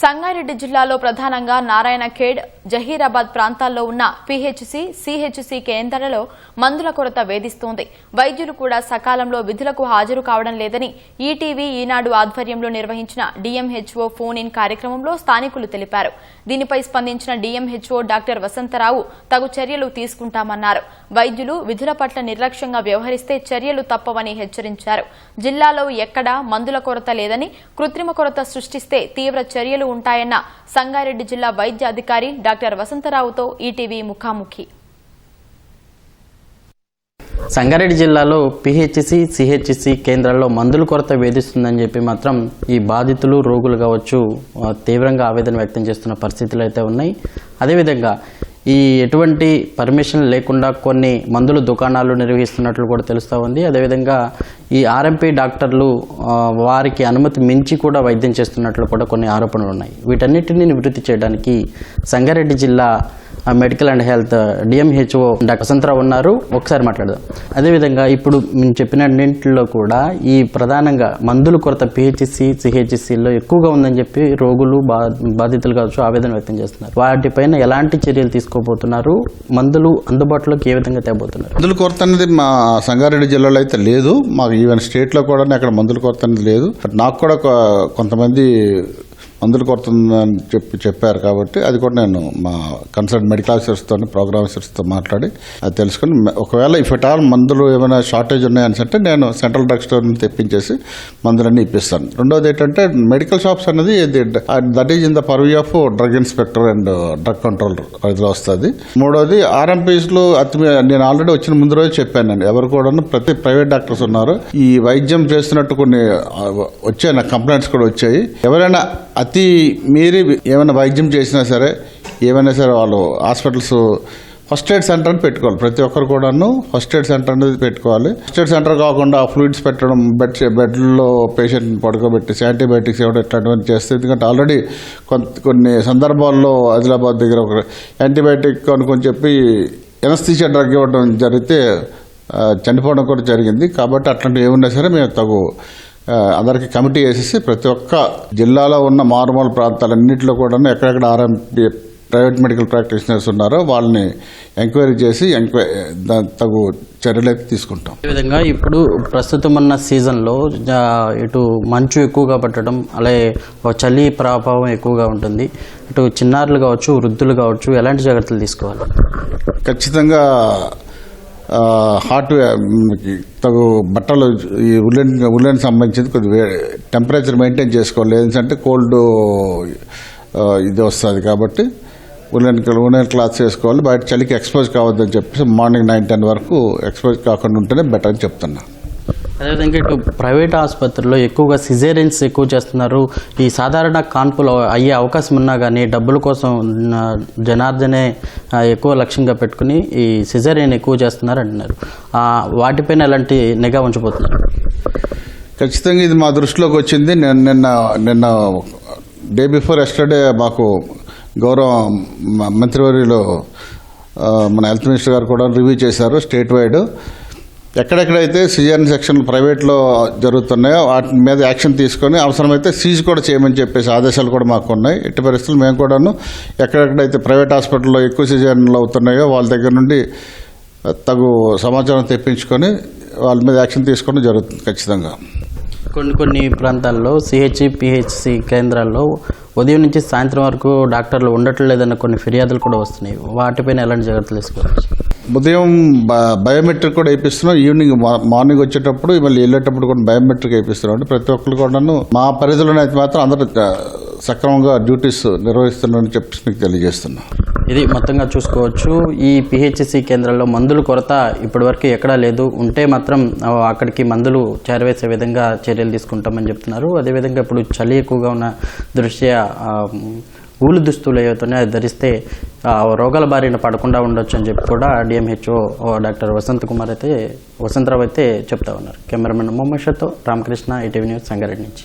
సంగారెడ్డి జిల్లాలో ప్రధానంగా నారాయణ ఖేడ్ జహీరాబాద్ ప్రాంతాల్లో ఉన్న పీహెచ్సీ సిహెచ్సి కేంద్రాలలో మందుల కొరత వేధిస్తోంది. వైద్యులు కూడా సకాలంలో విధులకు హాజరు కావడం లేదని ఈటీవీ ఈనాడు ఆధ్వర్యంలో నిర్వహించిన డీఎంహెచ్ఓ ఫోన్ ఇన్ కార్యక్రమంలో స్థానికులు తెలిపారు. దీనిపై స్పందించిన డీఎంహెచ్ఓ డాక్టర్ వసంతరావు తగు చర్యలు తీసుకుంటామన్నారు. వైద్యులు విధుల పట్ల నిర్లక్ష్యంగా వ్యవహరిస్తే చర్యలు తప్పవని హెచ్చరించారు. జిల్లాలో ఎక్కడా మందుల కొరత లేదని కృత్రిమ కొరత సృష్టిస్తే తీవ్ర చర్యలు ఉంటాయన్న సంగారెడ్డి జిల్లా వైద్య అధికారి డాక్టర్ వసంతరావుతో ఈటీవీ ముఖాముఖి. సంగారెడ్డి జిల్లాలో పిహెచ్సి సిహెచ్సి కేంద్రాల్లో మందుల కొరత వేధిస్తుందని చెప్పి మాత్రం ఈ బాధితులు రోగులు కావచ్చు తీవ్రంగా ఆవేదన వ్యక్తం చేస్తున్న పరిస్థితులు అయితే ఉన్నాయి. అదేవిధంగా ఈ ఎటువంటి పర్మిషన్ లేకుండా కొన్ని మందుల దుకాణాలు నిర్వహిస్తున్నట్లు కూడా తెలుస్తూ ఉంది. అదేవిధంగా ఈ ఆర్ఎంపీ డాక్టర్లు వారికి అనుమతి మించి కూడా వైద్యం చేస్తున్నట్లు కూడా కొన్ని ఆరోపణలు ఉన్నాయి. వీటన్నిటిని నివృత్తి చేయడానికి సంగారెడ్డి జిల్లా medical and health DMHO doctor Vasantharao ఉన్నారు. ఒకసారి మాట్లాడదాం. అదేవిధంగా ఇప్పుడు మేము చెప్పినన్నింటిలో కూడా ఈ ప్రధానంగా మందుల కొరత పిహెచ్సి సిహెచ్సిలో ఎక్కువగా ఉందని చెప్పి రోగులు బా బాధితులు కావచ్చు ఆవేదన వ్యక్తం చేస్తున్నారు. వాటిపైన ఎలాంటి చర్యలు తీసుకోబోతున్నారు? మందులు అందుబాటులోకి ఏ విధంగా తేబోతున్నారు? మందుల కొరత అనేది మా సంగారెడ్డి జిల్లాలో అయితే లేదు. మాకు ఈవెన్ స్టేట్లో కూడా అక్కడ మందుల కొరత అనేది లేదు. నాకు కూడా కొంతమంది మందులు కొడుతుందని చెప్పి చెప్పారు కాబట్టి అది కూడా నేను మా కన్సల్ట్ మెడికల్ ఆఫీసర్స్తో ప్రోగ్రామ్ ఆఫీసర్స్తో మాట్లాడి అది తెలుసుకుని ఒకవేళ ఇఫ్ ఎట్ ఆల్ మందులు ఏమైనా షార్టేజ్ ఉన్నాయని అంటే నేను సెంట్రల్ డ్రగ్ స్టోర్ నుంచి తెప్పించేసి మందులన్నీ ఇప్పిస్తాను. రెండోది ఏంటంటే మెడికల్ షాప్స్ అనేది that is in the purview of drug inspector and drug control పరిధిలో వస్తుంది. మూడోది ఆర్ఎంపీస్లో అతి నేను ఆల్రెడీ వచ్చిన ముందు రోజు చెప్పాను నేను. ఎవరు కూడా ప్రతి ప్రైవేట్ డాక్టర్స్ ఉన్నారు. ఈ వైద్యం చేస్తున్నట్టు కొన్ని వచ్చాయి నాకు కంప్లైంట్స్ కూడా వచ్చాయి. ఎవరైనా అతి మీరి ఏమైనా వైద్యం చేసినా సరే ఏమైనా సరే వాళ్ళు హాస్పిటల్స్ ఫస్ట్ ఎయిడ్ సెంటర్ అని పెట్టుకోవాలి. ప్రతి ఒక్కరు కూడాను ఫస్ట్ ఎయిడ్ సెంటర్ అనేది పెట్టుకోవాలి. ఫస్ట్ ఎయిడ్ సెంటర్ కాకుండా ఫ్లూయిడ్స్ పెట్టడం బెడ్ బెడ్లో పేషెంట్ పడుకోబెట్టి యాంటీబయాటిక్స్ ఇవ్వడం ఇట్లాంటివన్నీ చేస్తే ఎందుకంటే ఆల్రెడీ కొంత కొన్ని సందర్భాల్లో ఆదిలాబాద్ దగ్గర ఒక యాంటీబయాటిక్ అనుకొని చెప్పి ఎనస్థీషియా డ్రగ్ ఇవ్వడం జరిగితే చనిపోవడం కూడా జరిగింది. కాబట్టి అట్లాంటివి ఏమున్నా సరే మేము తగు అందరికీ కమిటీ వేసేసి ప్రతి ఒక్క జిల్లాలో ఉన్న మారుమూల ప్రాంతాలన్నింటిలో కూడా ఎక్కడెక్కడ ఆర్ఎంపీ ప్రైవేట్ మెడికల్ ప్రాక్టీషనర్స్ ఉన్నారో వాళ్ళని ఎంక్వైరీ చేసి ఎంక్వై దా- తగు చర్యలు అయితే తీసుకుంటాం అదేవిధంగా ఇప్పుడు ప్రస్తుతం ఉన్న సీజన్లో ఇటు మంచు ఎక్కువగా పట్టడం అలాగే చలి ప్రభావం ఎక్కువగా ఉంటుంది. ఇటు చిన్నారులు కావచ్చు వృద్ధులు కావచ్చు ఎలాంటి జాగ్రత్తలు తీసుకోవాలి? ఖచ్చితంగా హాట్ తగు బట్టలు ఈ ఉల్లెన్ ఉల్లెన్ సంబంధించింది కొద్దిగా టెంపరేచర్ మెయింటైన్ చేసుకోవాలి. ఏంటంటే కోల్డ్ ఇది వస్తుంది కాబట్టి ఉల్లెన్ ఉల్లెన్ క్లాత్స్ వేసుకోవాలి. బయట చలికి ఎక్స్పోజ్ కావద్దని చెప్పేసి మార్నింగ్ నైన్ టెన్ వరకు ఎక్స్పోజ్ కాకుండా ఉంటేనే బెటర్ అని చెప్తున్నా. అదేవిధంగా ఇటు ప్రైవేట్ ఆసుపత్రుల్లో ఎక్కువగా సిజేరియన్స్ ఎక్కువ చేస్తున్నారు. ఈ సాధారణ కాన్పులు అయ్యే అవకాశం ఉన్నా కానీ డబ్బుల కోసం జనార్దనే ఎక్కువ లక్ష్యంగా పెట్టుకుని ఈ సిజేరియన్ ఎక్కువ చేస్తున్నారు అంటున్నారు. వాటిపైన ఎలాంటి నిఘా ఉంచబోతున్నారు? ఖచ్చితంగా ఇది మా దృష్టిలోకి వచ్చింది. నేను నిన్న నిన్న డే బిఫోర్ ఎస్టర్డే మాకు గౌరవ మంత్రివర్యులు మన హెల్త్ మినిస్టర్ గారు కూడా రివ్యూ చేశారు స్టేట్ వైడ్. ఎక్కడెక్కడైతే సిజన్ సెక్షన్లు ప్రైవేట్లో జరుగుతున్నాయో వాటి మీద యాక్షన్ తీసుకొని అవసరమైతే సీజ్ కూడా చేయమని చెప్పేసి ఆదేశాలు కూడా మాకు ఉన్నాయి. ఎట్టి పరిస్థితులు మేము కూడాను ఎక్కడెక్కడైతే ప్రైవేట్ హాస్పిటల్లో ఎక్కువ సిజన్లు అవుతున్నాయో వాళ్ళ దగ్గర నుండి తగు సమాచారం తెప్పించుకొని వాళ్ళ మీద యాక్షన్ తీసుకోవడం జరుగుతుంది ఖచ్చితంగా. కొన్ని కొన్ని ప్రాంతాల్లో సిహెచ్సి పిహెచ్సి కేంద్రాల్లో ఉదయం నుంచి సాయంత్రం వరకు డాక్టర్లు ఉండటం లేదన్న కొన్ని ఫిర్యాదులు కూడా వస్తున్నాయి. వాటిపైన ఎలాంటి జాగ్రత్తలు తీసుకోవచ్చు? ఉదయం బ- బయోమెట్రిక్ కూడా వేయిస్తున్నాం ఈవినింగ్ మార్నింగ్ వచ్చేటప్పుడు మళ్ళీ వెళ్ళేటప్పుడు కూడా బయోమెట్రిక్ వేయిస్తున్నాం అంటే ప్రతి ఒక్కరు కూడాను మా పరిధిలోనే అయితే మాత్రం అందరూ సక్రమంగా డ్యూటీస్ నిర్వహిస్తున్నారని చెప్పి మీకు తెలియజేస్తున్నాం. ఇది మొత్తంగా చూసుకోవచ్చు. ఈ పిహెచ్సి కేంద్రాల్లో మందుల కొరత ఇప్పటివరకు ఎక్కడా లేదు. ఉంటే మాత్రం అక్కడికి మందులు చేరవేసే విధంగా చర్యలు తీసుకుంటామని చెప్తున్నారు. అదేవిధంగా ఇప్పుడు చలి ఎక్కువగా ఉన్న దృష్ట్యా ఊలు దుస్తులు ఏవైతున్నాయో అది ధరిస్తే రోగాల బారిన పడకుండా ఉండొచ్చు అని చెప్పి కూడా డిఎంహెచ్ఓ డాక్టర్ వసంత్ కుమార్ అయితే వసంతరావు అయితే చెప్తా ఉన్నారు. కెమెరామెన్ మొహమ్మద్ షతో రామకృష్ణ ఈటీవీ న్యూస్ సంగారెడ్డి నుంచి.